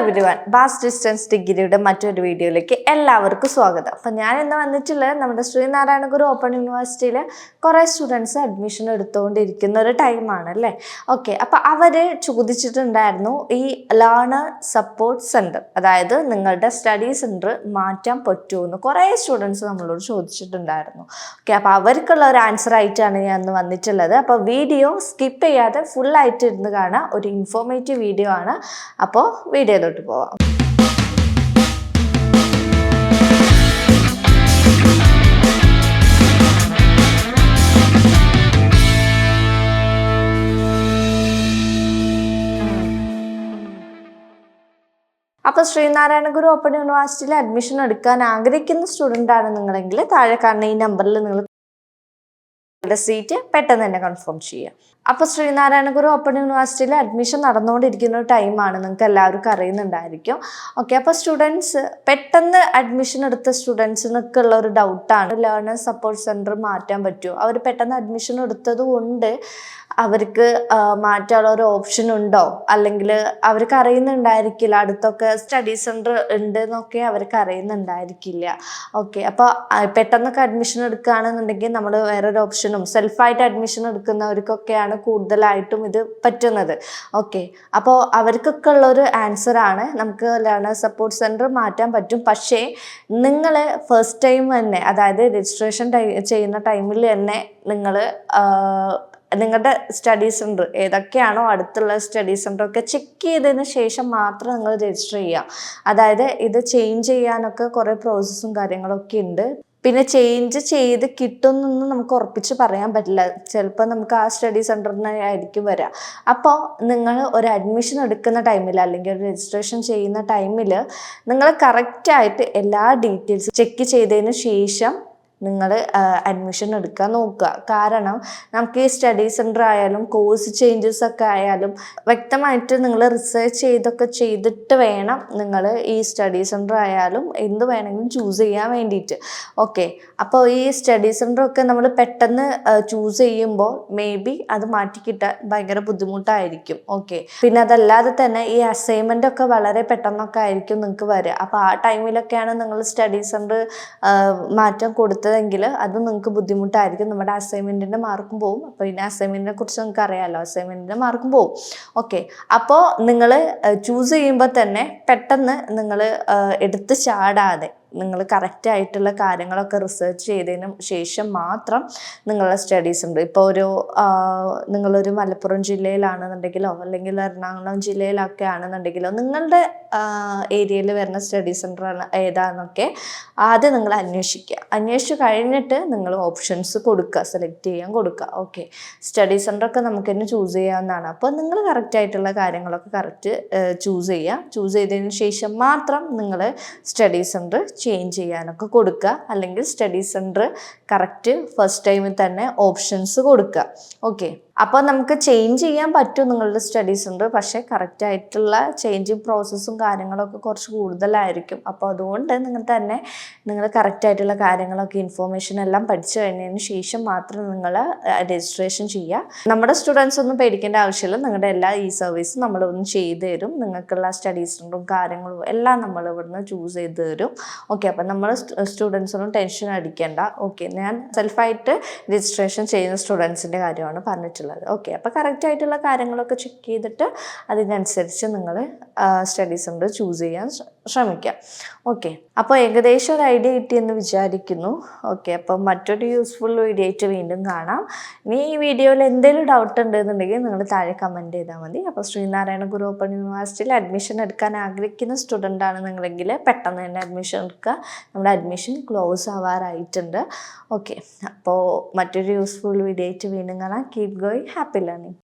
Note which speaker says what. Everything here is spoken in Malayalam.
Speaker 1: everyone ബാസ് ഡിസ്റ്റൻസ് ഡിഗ്രിയുടെ മറ്റൊരു വീഡിയോയിലേക്ക് എല്ലാവർക്കും സ്വാഗതം. അപ്പം ഞാൻ ഇന്ന് വന്നിട്ടുള്ളത് നമ്മുടെ ശ്രീനാരായണ ഗുരു ഓപ്പൺ യൂണിവേഴ്സിറ്റിയിൽ കുറേ സ്റ്റുഡൻസ് അഡ്മിഷൻ എടുത്തുകൊണ്ടിരിക്കുന്ന ഒരു ടൈമാണ് അല്ലേ? ഓക്കെ അപ്പോൾ അവർ ചോദിച്ചിട്ടുണ്ടായിരുന്നു ഈ ലേണർ സപ്പോർട്ട് സെന്റർ അതായത് നിങ്ങളുടെ സ്റ്റഡി സെന്റർ മാറ്റാൻ പറ്റുമോ എന്ന് കുറേ സ്റ്റുഡൻസ് നമ്മളോട് ചോദിച്ചിട്ടുണ്ടായിരുന്നു. ഓക്കെ അപ്പോൾ അവർക്കുള്ള ഒരു ആൻസർ ആയിട്ടാണ് ഞാൻ ഇന്ന് വന്നിട്ടുള്ളത്. അപ്പോൾ വീഡിയോ സ്കിപ്പ് ചെയ്യാതെ ഫുൾ ആയിട്ട് ഇരുന്ന് കാണാം ഒരു ഇൻഫോർമേറ്റീവ് വീഡിയോ ആണ്. അപ്പോൾ വീഡിയോയിലോട്ട് പോവാം. അപ്പോൾ ശ്രീനാരായണ ഗുരു ഓപ്പൺ യൂണിവേഴ്സിറ്റിയിൽ അഡ്മിഷൻ എടുക്കാൻ ആഗ്രഹിക്കുന്ന സ്റ്റുഡന്റ് ആണ് നിങ്ങളെങ്കിൽ താഴെ കാണുന്ന ഈ നമ്പറിൽ നിങ്ങൾ നിങ്ങളുടെ സീറ്റ് പെട്ടെന്ന് തന്നെ കൺഫേം ചെയ്യുക അപ്പോൾ ശ്രീനാരായണ ഗുരു ഓപ്പൺ യൂണിവേഴ്സിറ്റിയിൽ അഡ്മിഷൻ നടന്നുകൊണ്ടിരിക്കുന്ന ഒരു ടൈമാണ് നിങ്ങൾക്ക് എല്ലാവർക്കും അറിയുന്നുണ്ടായിരിക്കും. ഓക്കെ അപ്പോൾ സ്റ്റുഡൻസ് പെട്ടെന്ന് അഡ്മിഷൻ എടുത്ത സ്റ്റുഡൻസിനൊക്കെ ഉള്ള ഒരു ഡൗട്ടാണ് ലേണേഴ്സ് സപ്പോർട്ട് സെന്റർ മാറ്റാൻ പറ്റുമോ? അവർ പെട്ടെന്ന് അഡ്മിഷൻ എടുത്തത് കൊണ്ട് അവർക്ക് മാറ്റാനുള്ള ഒരു ഓപ്ഷൻ ഉണ്ടോ? അല്ലെങ്കിൽ അവർക്ക് അറിയുന്നുണ്ടായിരിക്കില്ല അടുത്തൊക്കെ സ്റ്റഡി സെന്റർ ഉണ്ട് എന്നൊക്കെ അവർക്ക് അറിയുന്നുണ്ടായിരിക്കില്ല. ഓക്കെ അപ്പോൾ പെട്ടെന്നൊക്കെ അഡ്മിഷൻ എടുക്കുകയാണെന്നുണ്ടെങ്കിൽ നമ്മൾ വേറൊരു ഓപ്ഷനും സെൽഫായിട്ട് അഡ്മിഷൻ എടുക്കുന്നവർക്കൊക്കെയാണ് കൂടുതലായിട്ടും ഇത് പറ്റുന്നത്. ഓക്കെ അപ്പോൾ അവർക്കൊക്കെ ഉള്ളൊരു ആൻസറാണ് നമുക്ക് ലേണേഴ്സ് സപ്പോർട്ട് സെന്റർ മാറ്റാൻ പറ്റും. പക്ഷേ നിങ്ങൾ ഫസ്റ്റ് ടൈം തന്നെ അതായത് രജിസ്ട്രേഷൻ ചെയ്യുന്ന ടൈമിൽ തന്നെ നിങ്ങൾ നിങ്ങളുടെ സ്റ്റഡി സെന്റർ ഏതൊക്കെയാണോ അടുത്തുള്ള സ്റ്റഡി സെന്റർ ഒക്കെ ചെക്ക് ചെയ്തതിന് ശേഷം മാത്രം നിങ്ങൾ രജിസ്റ്റർ ചെയ്യുക. അതായത് ഇത് ചേഞ്ച് ചെയ്യാനൊക്കെ കുറേ പ്രോസസ്സും കാര്യങ്ങളൊക്കെ ഉണ്ട്. പിന്നെ ചേഞ്ച് ചെയ്ത് കിട്ടുമെന്നൊന്നും നമുക്ക് ഉറപ്പിച്ച് പറയാൻ പറ്റില്ല. ചിലപ്പോൾ നമുക്ക് ആ സ്റ്റഡി സെന്ററിന് ആയിരിക്കും വരിക അപ്പോൾ നിങ്ങൾ ഒരു അഡ്മിഷൻ എടുക്കുന്ന ടൈമിൽ അല്ലെങ്കിൽ ഒരു രജിസ്ട്രേഷൻ ചെയ്യുന്ന ടൈമിൽ നിങ്ങൾ കറക്റ്റായിട്ട് എല്ലാ ഡീറ്റെയിൽസ് ചെക്ക് ചെയ്തതിന് ശേഷം നിങ്ങൾ അഡ്മിഷൻ എടുക്കാൻ നോക്കുക. കാരണം നമുക്ക് ഈ സ്റ്റഡി സെന്റർ ആയാലും കോഴ്സ് ചേഞ്ചസ് ഒക്കെ ആയാലും വ്യക്തമായിട്ട് നിങ്ങൾ റിസർച്ച് ചെയ്തൊക്കെ ചെയ്തിട്ട് വേണം നിങ്ങൾ ഈ സ്റ്റഡി സെന്റർ ആയാലും എന്ത് വേണമെങ്കിലും ചൂസ് ചെയ്യാൻ വേണ്ടിയിട്ട്. ഓക്കെ അപ്പോൾ ഈ സ്റ്റഡി സെന്റർ ഒക്കെ നമ്മൾ പെട്ടെന്ന് ചൂസ് ചെയ്യുമ്പോൾ മേ ബി അത് മാറ്റിക്കിട്ടാൻ ഭയങ്കര ബുദ്ധിമുട്ടായിരിക്കും. ഓക്കെ പിന്നെ അതല്ലാതെ തന്നെ ഈ അസൈൻമെന്റ് ഒക്കെ വളരെ പെട്ടെന്നൊക്കെ ആയിരിക്കും നിങ്ങൾക്ക് വരിക. അപ്പോൾ ആ ടൈമിലൊക്കെയാണ് നിങ്ങൾ സ്റ്റഡി സെന്റർ മാറ്റം കൊടുത്തതെങ്കിൽ അത് നിങ്ങൾക്ക് ബുദ്ധിമുട്ടായിരിക്കും. നമ്മുടെ അസൈൻമെന്റിന്റെ മാർക്കും പോവും. അപ്പോൾ ഇനി അസൈൻമെന്റിനെ കുറിച്ച് നിങ്ങൾക്ക് അറിയാമല്ലോ അസൈൻമെന്റിന്റെ മാർക്കും പോവും. ഓക്കെ അപ്പോൾ നിങ്ങൾ ചൂസ് ചെയ്യുമ്പോൾ തന്നെ പെട്ടെന്ന് നിങ്ങൾ എടുത്ത് ചാടാതെ നിങ്ങൾ കറക്റ്റായിട്ടുള്ള കാര്യങ്ങളൊക്കെ റിസർച്ച് ചെയ്തതിന് ശേഷം മാത്രം നിങ്ങളുടെ സ്റ്റഡീസ് ഉണ്ട്. ഇപ്പോൾ ഒരു നിങ്ങളൊരു മലപ്പുറം ജില്ലയിലാണെന്നുണ്ടെങ്കിലോ അല്ലെങ്കിൽ എറണാകുളം ജില്ലയിലൊക്കെ ആണെന്നുണ്ടെങ്കിലോ നിങ്ങളുടെ ഏരിയയിൽ വരുന്ന സ്റ്റഡി സെന്റർ ഏതാണെന്നൊക്കെ ആദ്യം നിങ്ങൾ അന്വേഷിക്കുക. അന്വേഷിച്ച് കഴിഞ്ഞിട്ട് നിങ്ങൾ ഓപ്ഷൻസ് കൊടുക്കുക സെലക്ട് ചെയ്യാൻ കൊടുക്കുക. ഓക്കെ സ്റ്റഡി സെന്ററൊക്കെ നമുക്ക് തന്നെ ചൂസ് ചെയ്യാവുന്നതാണ്. അപ്പോൾ നിങ്ങൾ കറക്റ്റായിട്ടുള്ള കാര്യങ്ങളൊക്കെ കറക്റ്റ് ചൂസ് ചെയ്യുക. ചൂസ് ചെയ്തതിന് ശേഷം മാത്രം നിങ്ങൾ സ്റ്റഡി സെന്റർ ചേഞ്ച് ചെയ്യാനൊക്കെ കൊടുക്കുക. അല്ലെങ്കിൽ സ്റ്റഡി സെന്റർ കറക്റ്റ് ഫസ്റ്റ് ടൈമിൽ തന്നെ ഓപ്ഷൻസ് കൊടുക്കുക. ഓക്കെ അപ്പോൾ നമുക്ക് ചേഞ്ച് ചെയ്യാൻ പറ്റും നിങ്ങളുടെ സ്റ്റഡീസ് ഉണ്ട്. പക്ഷേ കറക്റ്റ് ആയിട്ടുള്ള ചേഞ്ചിങ് പ്രോസസ്സും കാര്യങ്ങളൊക്കെ കുറച്ച് കൂടുതലായിരിക്കും. അപ്പോൾ അതുകൊണ്ട് നിങ്ങൾ തന്നെ നിങ്ങൾ കറക്റ്റ് ആയിട്ടുള്ള കാര്യങ്ങളൊക്കെ ഇൻഫോർമേഷൻ എല്ലാം പഠിച്ചു കഴിഞ്ഞതിന് ശേഷം മാത്രം നിങ്ങൾ രജിസ്ട്രേഷൻ ചെയ്യുക. നമ്മുടെ സ്റ്റുഡൻസ് ഒന്നും പേടിക്കേണ്ട ആവശ്യമില്ല. നിങ്ങളുടെ എല്ലാ ഈ സർവീസും നമ്മൾ ഒന്ന് ചെയ്തു തരും. നിങ്ങൾക്കുള്ള സ്റ്റഡീസ് ഉണ്ടും കാര്യങ്ങളും എല്ലാം നമ്മൾ ഇവിടുന്ന് ചൂസ് ചെയ്ത് തരും. ഓക്കെ അപ്പം നമ്മൾ സ്റ്റുഡൻസൊന്നും ടെൻഷൻ അടിക്കേണ്ട. ഓക്കെ ഞാൻ സെൽഫായിട്ട് രജിസ്ട്രേഷൻ ചെയ്യുന്ന സ്റ്റുഡൻസിന്റെ കാര്യമാണ് പറഞ്ഞിട്ടുള്ളത്. ഓക്കെ അപ്പോൾ കറക്റ്റ് ആയിട്ടുള്ള കാര്യങ്ങളൊക്കെ ചെക്ക് ചെയ്തിട്ട് അതിനനുസരിച്ച് നിങ്ങൾ സ്റ്റഡി സെന്റർ ചൂസ് ചെയ്യാൻ ശ്രമിക്കാം. ശ്രമിക്കുക ഓക്കെ അപ്പോൾ ഏകദേശം ഒരു ഐഡിയ കിട്ടിയെന്ന് വിചാരിക്കുന്നു. ഓക്കെ അപ്പോൾ മറ്റൊരു യൂസ്ഫുൾ വീഡിയോ ആയിട്ട് വീണ്ടും കാണാം. ഇനി ഈ വീഡിയോയിൽ എന്തെങ്കിലും ഡൗട്ട് ഉണ്ടെന്നുണ്ടെങ്കിൽ നിങ്ങൾ താഴെ കമന്റ് ചെയ്താൽ മതി. അപ്പോൾ ശ്രീനാരായണ ഗുരു ഓപ്പൺ യൂണിവേഴ്സിറ്റിയിൽ അഡ്മിഷൻ എടുക്കാൻ ആഗ്രഹിക്കുന്ന സ്റ്റുഡന്റ് ആണ് നിങ്ങളെങ്കിൽ പെട്ടെന്ന് തന്നെ അഡ്മിഷൻ എടുക്കുക. നമ്മുടെ അഡ്മിഷൻ ക്ലോസ് ആവാറായിട്ടുണ്ട്. ഓക്കെ അപ്പോൾ മറ്റൊരു യൂസ്ഫുൾ വീഡിയോ ആയിട്ട് വീണ്ടും കാണാം. Keep going happy learning.